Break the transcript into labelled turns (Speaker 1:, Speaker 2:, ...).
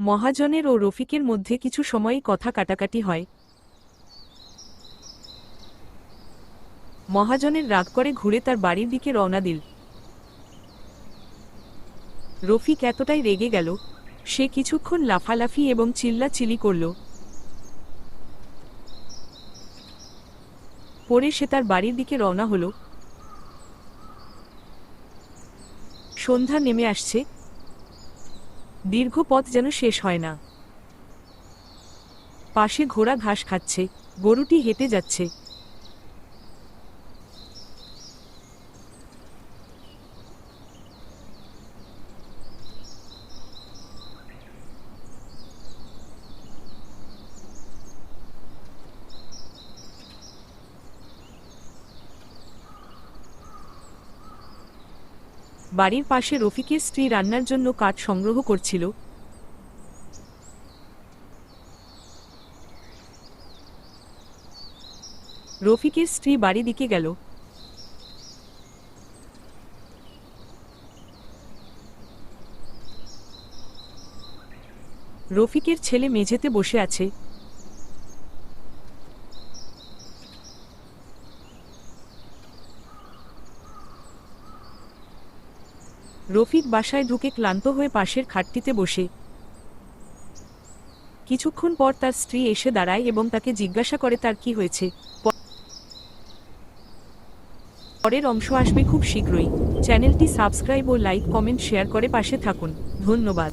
Speaker 1: মহাজনের ও রফিকের মধ্যে কিছু সময়ই কথা কাটাকাটি হয়। মহাজনের রাগ করে ঘুরে তার বাড়ির দিকে রওনা দিল। রফিক এতটাই রেগে গেল, সে কিছুক্ষণ লাফালাফি এবং চিল্লা চিল্লাচিলি করল। পরে সে তার বাড়ির দিকে রওনা হল। সন্ধ্যা নেমে আসছে। দীর্ঘ পথ যেন শেষ হয় না। পাশে ঘোড়া ঘাস খাচ্ছে গরুটি হেঁটে যাচ্ছে। বাড়ির পাশে রফিকের স্ত্রী রান্নার জন্য কাঠ সংগ্রহ করছিল। রফিকের স্ত্রী বাড়ি দিকে গেল। রফিকের ছেলে মেঝেতে বসে আছে। রফিক বাসায় ঢুকে ক্লান্ত হয়ে পাশের খাটটিতে বসে। কিছুক্ষণ পর তার স্ত্রী এসে দাঁড়ায় এবং তাকে জিজ্ঞাসা করে তার কি হয়েছে। পরের অংশ আসবে খুব শীঘ্রই। চ্যানেলটি সাবস্ক্রাইব ও লাইক, কমেন্ট, শেয়ার করে পাশে থাকুন। ধন্যবাদ।